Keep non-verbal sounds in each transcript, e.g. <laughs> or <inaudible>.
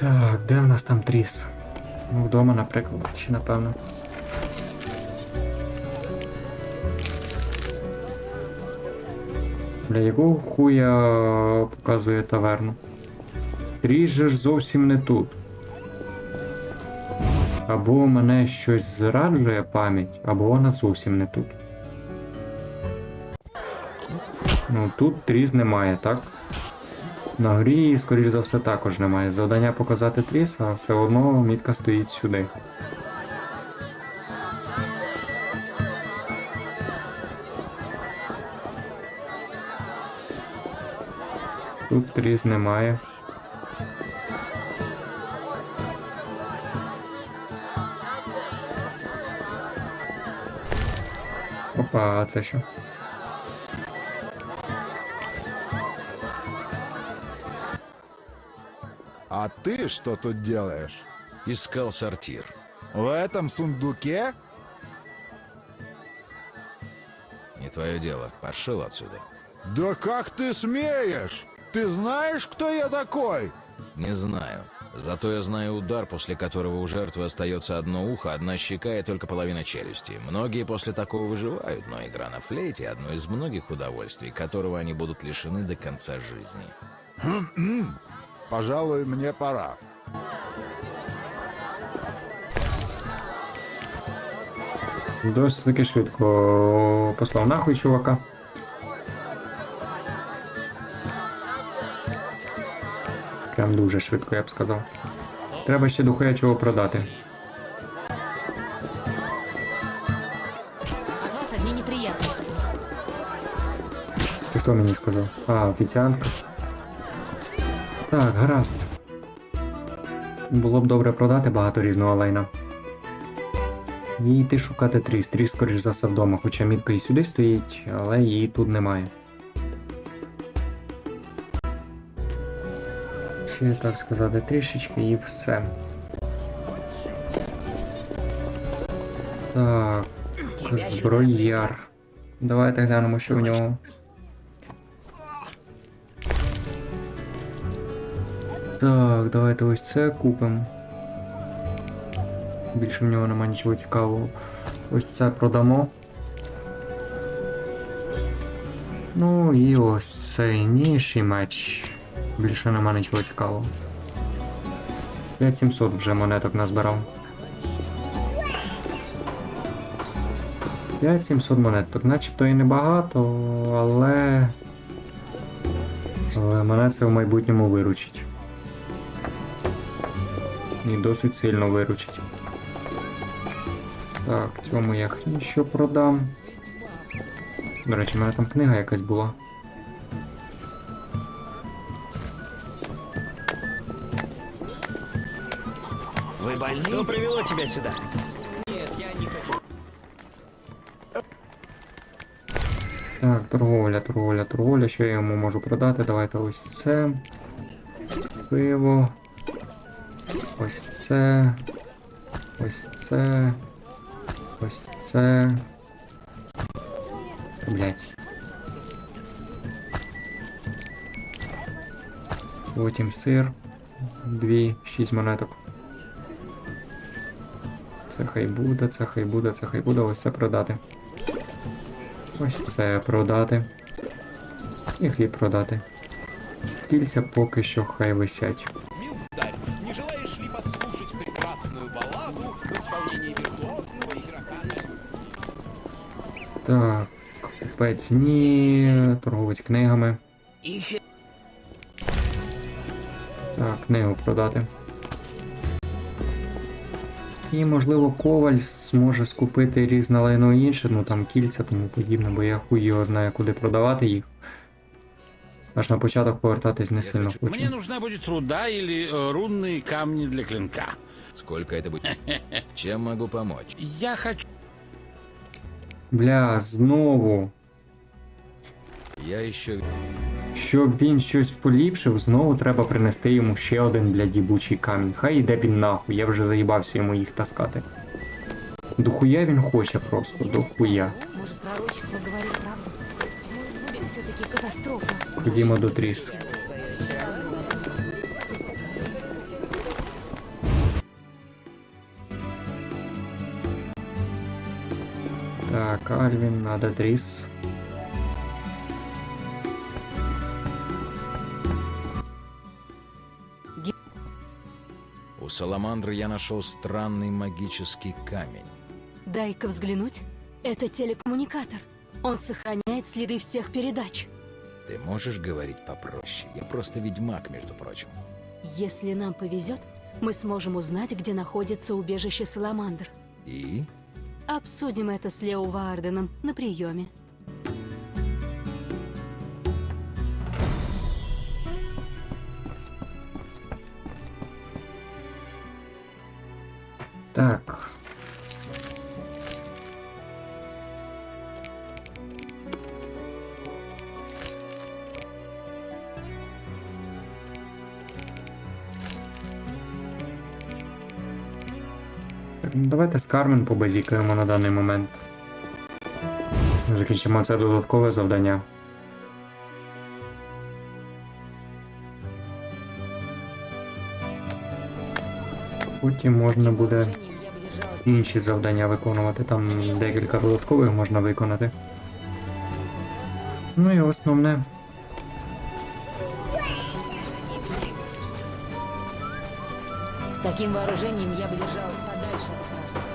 Так, де в нас там тріс? Ну, вдома, наприклад, чи напевно. Бля, якого хуя показує таверну? Тріс же ж зовсім не тут. Або мене щось зраджує пам'ять, або вона зовсім не тут. Ну тут тріз немає, так? На грі, скоріш за все, також немає. Завдання показати тріс, а все одно мітка стоїть сюди. Тут тріс немає. Опа, а це що? А ты что тут делаешь? Искал сортир. В этом сундуке? Не твое дело. Пошел отсюда. Да как ты смеешь? Ты знаешь, кто я такой? Не знаю. Зато я знаю удар, после которого у жертвы остается одно ухо, одна щека и только половина челюсти. Многие после такого выживают, но игра на флейте – одно из многих удовольствий, которого они будут лишены до конца жизни. <clears throat> Пожалуй, мне пора. Досить таки швидко послав нахуй чувака. Прям дуже швидко, я б сказав. Треба ще дохуя чого продати. Це хто мені сказав? А, офіціантка. Так, гаразд. Було б добре продати багато різного лайна. І йти шукати тріс. Тріс, скоріш за все, вдома, хоча мітка і сюди стоїть, але її тут немає. Ще так сказати, трішечки і все. Так, зброяр. Давайте глянемо, що в нього. Так, давайте ось це купимо. Більше в нього нема нічого цікавого. Ось це продамо. Ну і ось цей ніший меч. Більше нема нічого цікавого. 5700 вже монеток назбирав. 5700 монеток, начебто і небагато, але. Але мене це в майбутньому виручить. І досить сильно виручить. Так, цьому я хрін що продам. До речі, в мене там книга якась була. Вы больны? Что привело тебя сюда? Так, торговля, торговля, торговля. Що я йому можу продати? Давайте ось це. Пиво. Ось це. Ось це. Ось це. Блять. Потім сир. Дві, шість монеток. Це хай буде, це хай буде, це хай буде, ось це продати. Ось це продати. І хліб продати. Кільця поки що хай висять. купець ні, торговець книгами. Ищет Так, книгу продати. І, можливо, коваль зможе скупити різне лайно інше, ну там кільця, тому подібне, бо я хуй його знаю, куди продавати їх. Аж на початок повертатись не сильно хочу- хочу. Мне нужна будет руда или э, рунные камни для клинка. Сколько это будет? Чем могу помочь? Я хочу... Бля, знову. Я іще... Щоб він щось поліпшив, знову треба принести йому ще один блядібучий камінь. Хай іде він нахуй, я вже заїбався йому їх таскати. Дохуя він хоче просто, дохуя. Може пророчество говорить правду? Може все-таки катастрофа? Ходімо до тріс. Так, Альвін, надо тріс. У Саламандры я нашел странный магический камень. Дай-ка взглянуть. Это телекоммуникатор. Он сохраняет следы всех передач. Ты можешь говорить попроще? Я просто ведьмак, между прочим. Если нам повезет, мы сможем узнать, где находится убежище Саламандр. И? Обсудим это с Лео Варденом на приеме. Так. Ну Давайте з Кармен побазікаємо на даний момент. Закінчимо це додаткове завдання. Потім можна буде інші завдання виконувати. Там декілька додаткових можна виконати. Ну і основне. С таким вооружением я бы держалась подальше от страшного.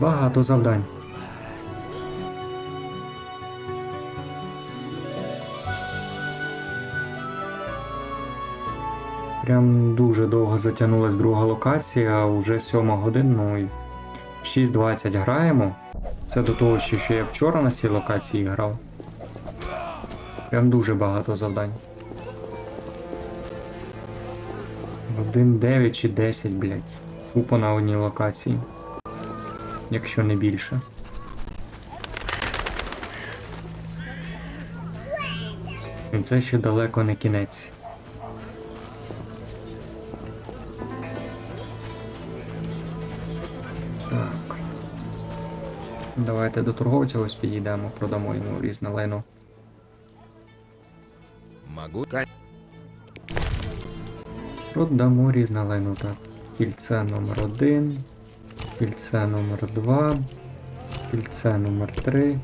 Багато завдань. Прям дуже довго затягнулась друга локація, вже 7 годин, ну і 6.20 граємо. Це до того, що ще я вчора на цій локації грав. Прям дуже багато завдань. 1.9 чи 10, блядь. Тупо на одній локації якщо не більше. Це ще далеко не кінець. Давайте до торговця ось підійдемо, продамо йому різне лайно. Могу? Продамо різне лайно, так. Кільце номер 1, кільце номер 2, кільце номер 3,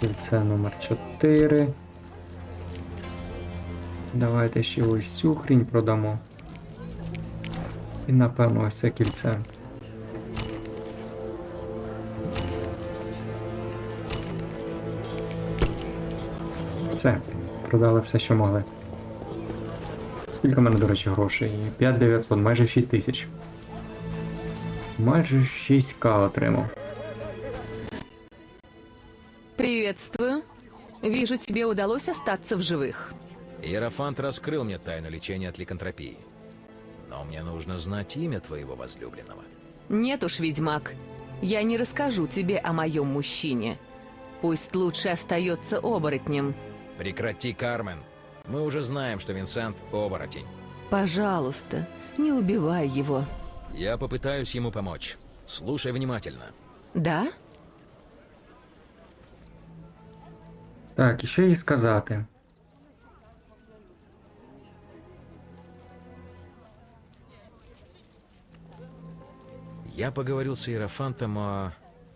кільце номер 4. Давайте ще ось цю хрінь продамо. І напевно ось це кільце. Продали все, що могли. Скільки в мене, до речі, грошей? 5900, майже 6 тисяч. Майже 6к отримав. Приветствую. Вижу, тебе удалось остаться в живых. Иерофант раскрыл мне тайну лечения от ликантропии. Но мне нужно знать имя твоего возлюбленного. Нет уж, ведьмак, я не расскажу тебе о моем мужчине. Пусть лучше остается оборотнем. Прекрати, Кармен. Мы уже знаем, что Винсент — оборотень. Пожалуйста, не убивай его. Я попытаюсь ему помочь. Слушай внимательно. Да? Так, що їй сказати? Я поговорил с Иерофантом о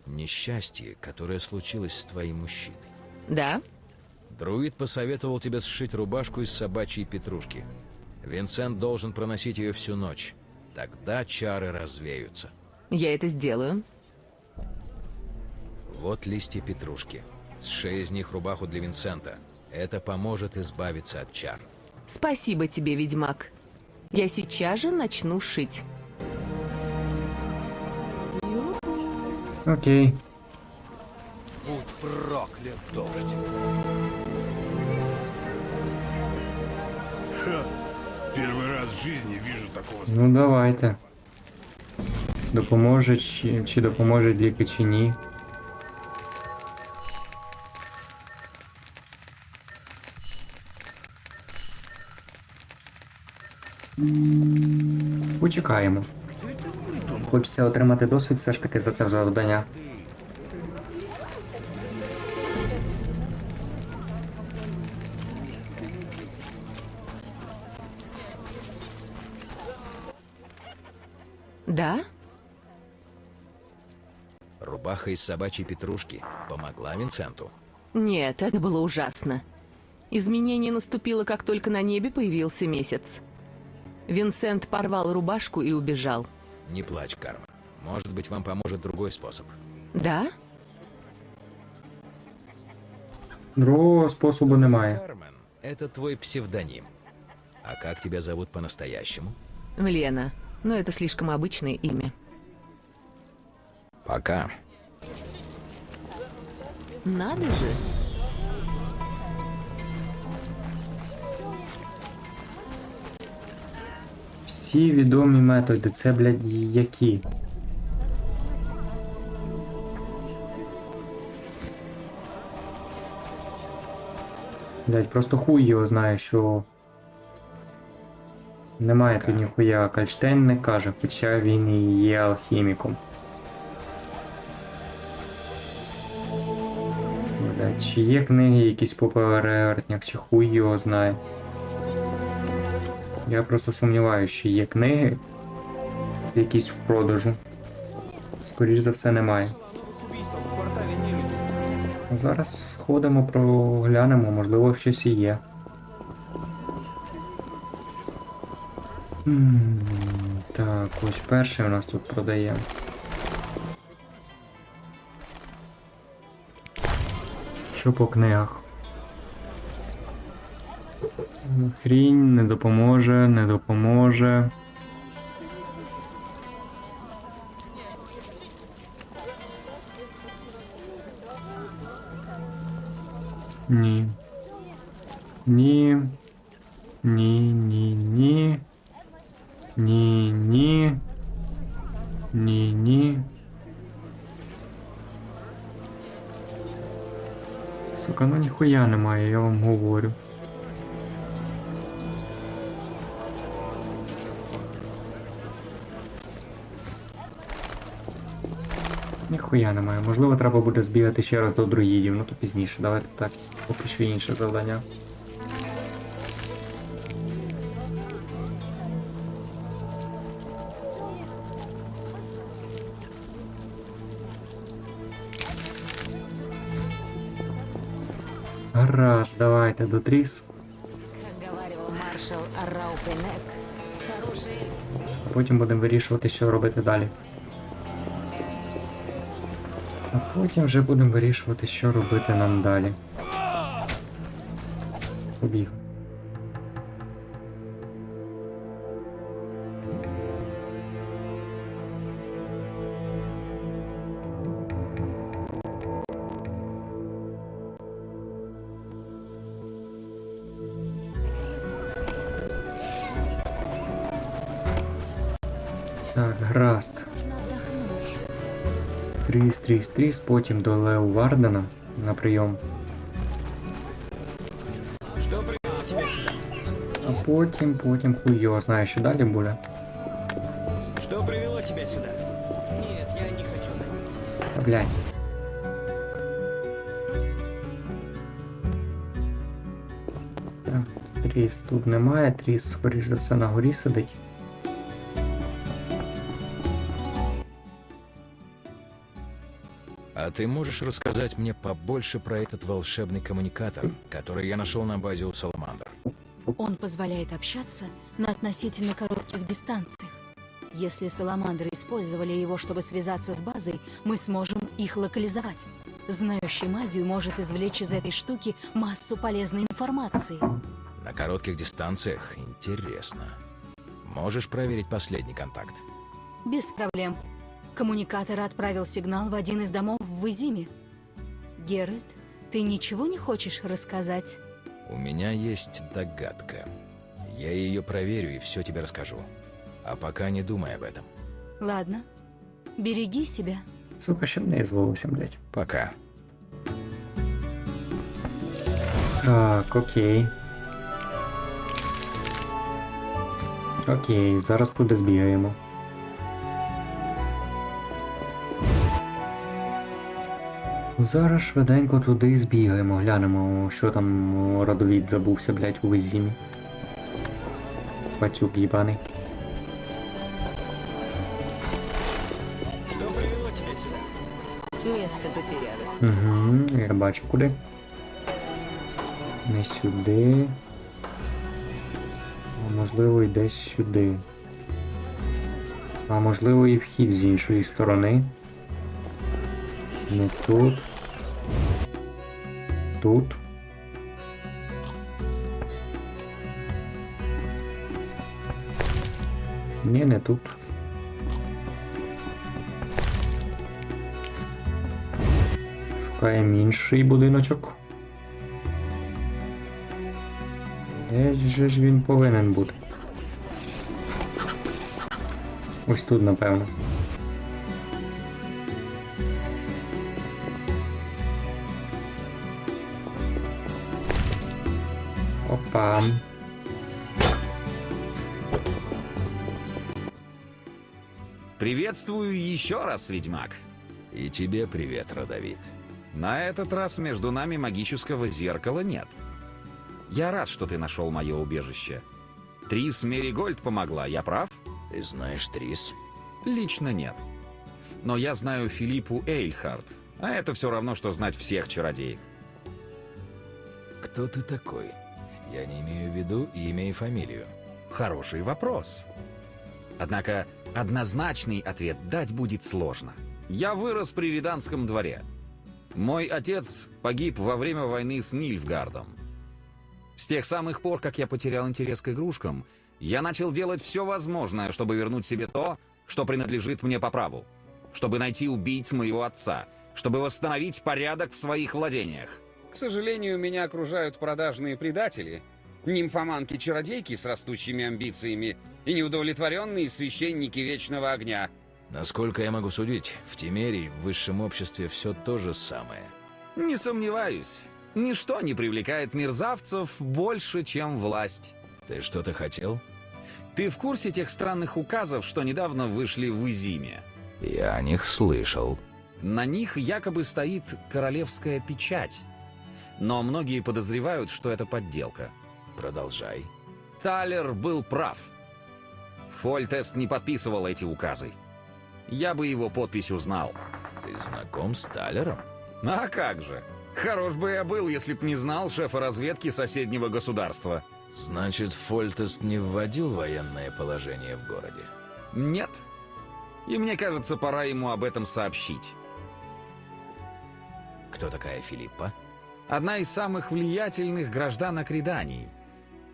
несчастье, которое случилось с твоим мужчиной. Да? Друид посоветовал тебе сшить рубашку из собачьей петрушки. Винсент должен проносить ее всю ночь. Тогда чары развеются. Я это сделаю. Вот листья петрушки. Сшей из них рубаху для Винсента. Это поможет избавиться от чар. Спасибо тебе, ведьмак. Я сейчас же начну шить. Окей. Будь проклят, дождь. Первый раз в жизни вижу такого Ну давайте. Допоможе чи, чи допоможе ліки чи ні. Почекаємо. Хочеться отримати досвід все ж таки за це завдання. Рубаха из собачьей петрушки помогла Винсенту. Нет, это было ужасно. Изменение наступило, как только на небе появился месяц. Винсент порвал рубашку и убежал. Не плачь, Карма. Может быть, вам поможет другой способ. Да? Другого способу немає. Кармен — это твой псевдоним. А как тебя зовут по-настоящему? Лена. Но это слишком обычное имя. Пока. Надо же. Всі відомі методи, це, блядь, які? Блядь, просто хуй його знає, що. Немає тут ніхуя. Кальштейн не каже, хоча він і є алхіміком. Чи є книги якісь по перевертнях, чи хуй його знає. Я просто сумніваюся, що є книги якісь в продажу. Скоріш за все немає. Зараз сходимо, проглянемо, можливо, щось і є. Так, ось перший у нас тут продає. Що по книгах? Хрінь не допоможе, не допоможе. Ні. Ні. Ні, ні, ні. Ні, ні. Ні, ні. Сука, ну ніхуя немає, я вам говорю. Ніхуя немає. Можливо, треба буде збігати ще раз до друїдів, ну то пізніше. Давайте так. Поки що інше завдання. Давайте до тріс. Потім будемо вирішувати, що робити далі. А потім вже будемо вирішувати, що робити нам далі. Побіг. Тріс, потім до Лео Вардена на прийом. А потім, потім хуй його знає, що далі буде. Что привело тебя сюда? Нет, я не хочу на А, блядь. Так, Тріс тут немає, Тріс, скоріш за все, на горі сидить. А ты можешь рассказать мне побольше про этот волшебный коммуникатор, который я нашел на базе у Саламандр? Он позволяет общаться на относительно коротких дистанциях. Если саламандры использовали его, чтобы связаться с базой, мы сможем их локализовать. Знающий магию может извлечь из этой штуки массу полезной информации. На коротких дистанциях? Интересно. Можешь проверить последний контакт? Без проблем. Коммуникатор отправил сигнал в один из домов в Изиме. Геральт, ты ничего не хочешь рассказать? У меня есть догадка. Я ее проверю и все тебе расскажу. А пока не думай об этом. Ладно. Береги себя. Сука, щоб не звалося, блядь. Пока. Так, окей. Окей, зараз туди збігаємо. Зараз швиденько туди збігаємо, глянемо, що там родовід забувся, блять, у везімі. Пацюк їбаний. Місто потерялось. Угу, я бачу куди. Не сюди. А можливо і десь сюди. А можливо і вхід з іншої сторони. Не тут. Тут. Ні, не тут. Шукаємо інший будиночок. Десь же ж він повинен бути. Ось тут, напевно. Опа. Приветствую еще раз, ведьмак. И тебе привет, Родовид. На этот раз между нами магического зеркала нет. Я рад, что ты нашел мое убежище. Трис Меригольд помогла, я прав? Ты знаешь Трис? Лично нет. Но я знаю Филиппу Эйльхард, а это все равно, что знать всех чародеек. Кто ты такой? Я не имею в виду имя и фамилию. Хороший вопрос. Однако однозначный ответ дать будет сложно. Я вырос при Риданском дворе. Мой отец погиб во время войны с Нильфгардом. С тех самых пор, как я потерял интерес к игрушкам, я начал делать все возможное, чтобы вернуть себе то, что принадлежит мне по праву. Чтобы найти убийц моего отца. Чтобы восстановить порядок в своих владениях. К сожалению, меня окружают продажные предатели, нимфоманки-чародейки с растущими амбициями и неудовлетворенные священники Вечного Огня. Насколько я могу судить, в Тимерии в высшем обществе все то же самое. Не сомневаюсь, ничто не привлекает мерзавцев больше, чем власть. Ты что-то хотел? Ты в курсе тех странных указов, что недавно вышли в Изиме? Я о них слышал. На них якобы стоит королевская печать. Но многие подозревают, что это подделка. Продолжай. Талер был прав. Фольтест не подписывал эти указы. Я бы его подпись узнал. Ты знаком с Талером? А как же? Хорош бы я был, если б не знал шефа разведки соседнего государства. Значит, Фольтест не вводил военное положение в городе. Нет. И мне кажется, пора ему об этом сообщить. Кто такая Филиппа? Одна из самых влиятельных гражданок Редании.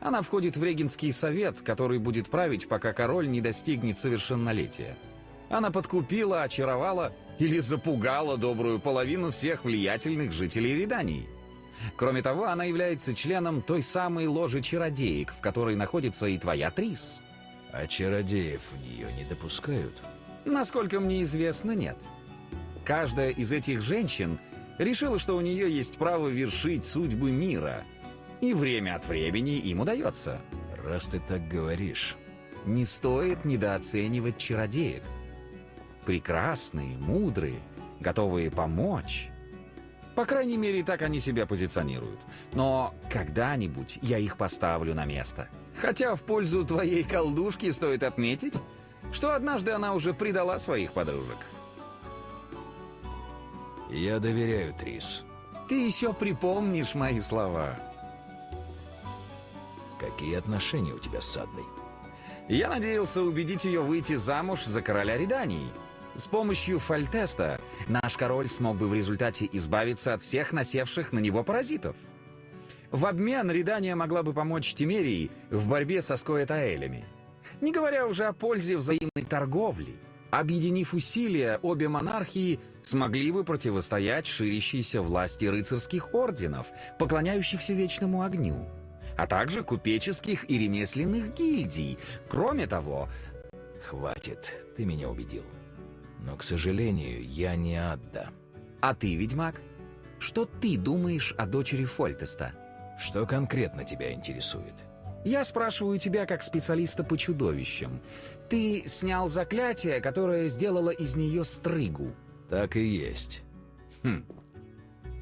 Она входит в регенский совет, который будет править, пока король не достигнет совершеннолетия. Она подкупила, очаровала или запугала добрую половину всех влиятельных жителей Редании. Кроме того, она является членом той самой ложи чародеек, в которой находится и твоя Трис. А чародеев в нее не допускают? Насколько мне известно, нет. Каждая из этих женщин решила, что у нее есть право вершить судьбы мира. И время от времени им удается. Раз ты так говоришь, Не стоит недооценивать чародеек. Прекрасные, мудрые, готовые помочь. По крайней мере, так они себя позиционируют. Но когда-нибудь я их поставлю на место. Хотя в пользу твоей колдушки стоит отметить, что однажды она уже предала своих подружек. Я доверяю Трис. Ты еще припомнишь мои слова. Какие отношения у тебя с Адной? Я надеялся убедить ее выйти замуж за короля Редании. С помощью фальтеста наш король смог бы в результате избавиться от всех насевших на него паразитов. В обмен Редания могла бы помочь Тимерии в борьбе со Скоэтаэлями. Не говоря уже о пользе взаимной торговли. Объединив усилия, обе монархии смогли бы противостоять ширящейся власти рыцарских орденов, поклоняющихся вечному огню, а также купеческих и ремесленных гильдий. Кроме того, Хватит, ты меня убедил. Но, к сожалению, я не Адда. а ты, ведьмак, что ты думаешь о дочери Фольтеста? Что конкретно тебя интересует? Я спрашиваю тебя как специалиста по чудовищам. Ты снял заклятие, которое сделало из нее стрыгу. Так и есть. Хм.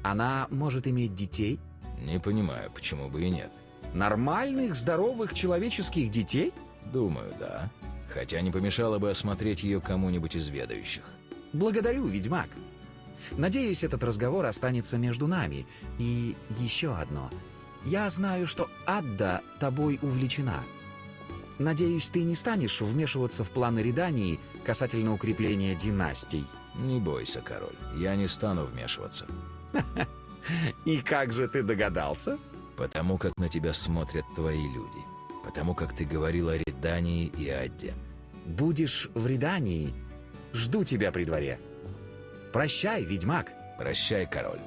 Она может иметь детей? Не понимаю, почему бы и нет. Нормальных, здоровых человеческих детей? Думаю, да. Хотя не помешало бы осмотреть ее кому-нибудь из ведающих. Благодарю, ведьмак. Надеюсь, этот разговор останется между нами. И еще одно. Я знаю, что Адда тобой увлечена. Надеюсь, ты не станешь вмешиваться в планы Редании касательно укрепления династий. Не бойся, король, я не стану вмешиваться. <laughs> И как же ты догадался? Потому как на тебя смотрят твои люди. Потому как ты говорил о Редании и Адде. Будешь в Редании, жду тебя при дворе. Прощай, ведьмак. Прощай, король.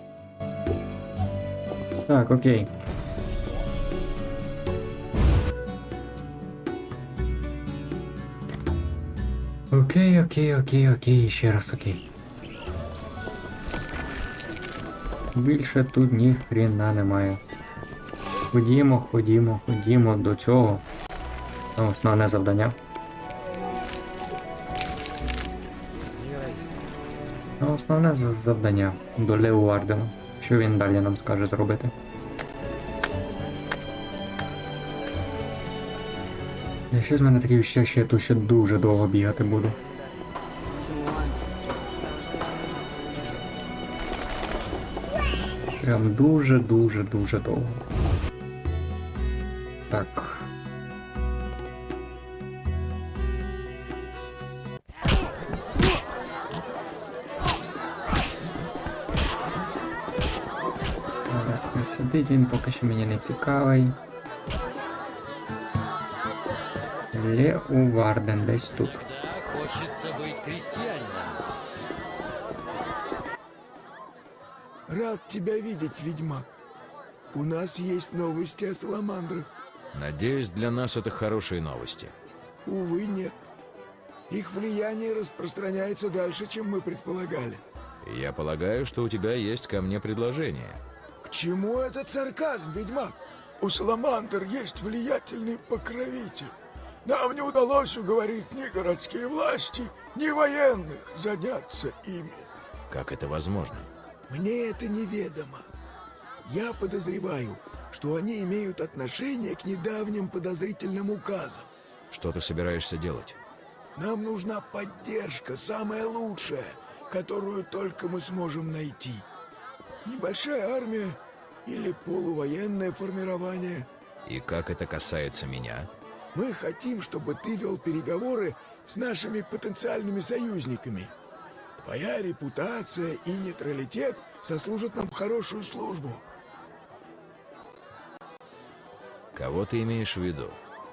Так, окей. Окей, окей, окей, окей, ще раз окей. Більше тут ні хрена немає. Ходімо, ходімо, ходімо до цього. Основне завдання. Основне завдання до Лео Вардена. Що він далі нам скаже зробити? Я щось в мене відчуття, що я тут ще дуже довго бігати буду. Прям дуже-дуже дуже довго. Так. Сидить він поки що мені не цікавий. Лео Варден десь тут. Хочется быть крестьянином. Рад тебя видеть, ведьмак. У нас есть новости о саламандрах. Надеюсь, для нас это хорошие новости. Увы, нет. Их влияние распространяется дальше, чем мы предполагали. Я полагаю, что у тебя есть ко мне предложение. К чему этот сарказм, ведьмак? У саламандр есть влиятельный покровитель. Нам не удалось уговорить ни городские власти, ни военных заняться ими. Как это возможно? Мне это неведомо. Я подозреваю, что они имеют отношение к недавним подозрительным указам. Что ты собираешься делать? Нам нужна поддержка, самая лучшая, которую только мы сможем найти. Небольшая армия или полувоенное формирование. И как это касается меня? Мы хотим, чтобы ты вел переговоры с нашими потенциальными союзниками. Твоя репутация и нейтралитет сослужат нам хорошую службу. Кого ты имеешь в виду?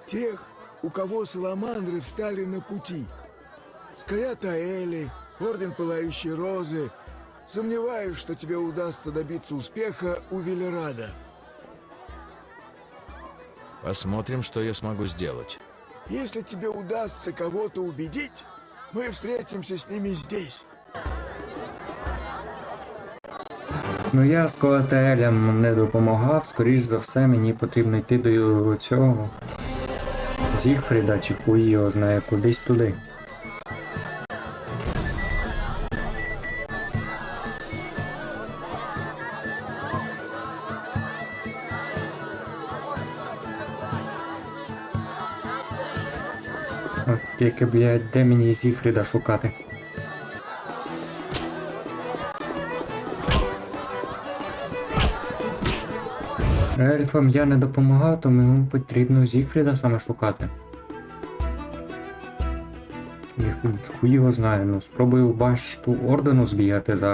Тех, у кого саламандры встали на пути. Скаятаэли, Орден Пылающей Розы. Сомневаюсь, что тебе удастся добиться успеха у Велерада. Посмотрим, что я смогу сделать. Если тебе удастся кого-то убедить, мы встретимся с ними здесь. Ну я з колотелем не допомагав, скоріш за все мені потрібно йти до цього. Зігфріда чи хуй його знає кудись туди. Тільки, блядь, де мені Зіфріда шукати? Ельфам я не допомагав, тому йому потрібно Зігфріда саме шукати. Хуй його знає, ну спробую башту ордену збігати зараз.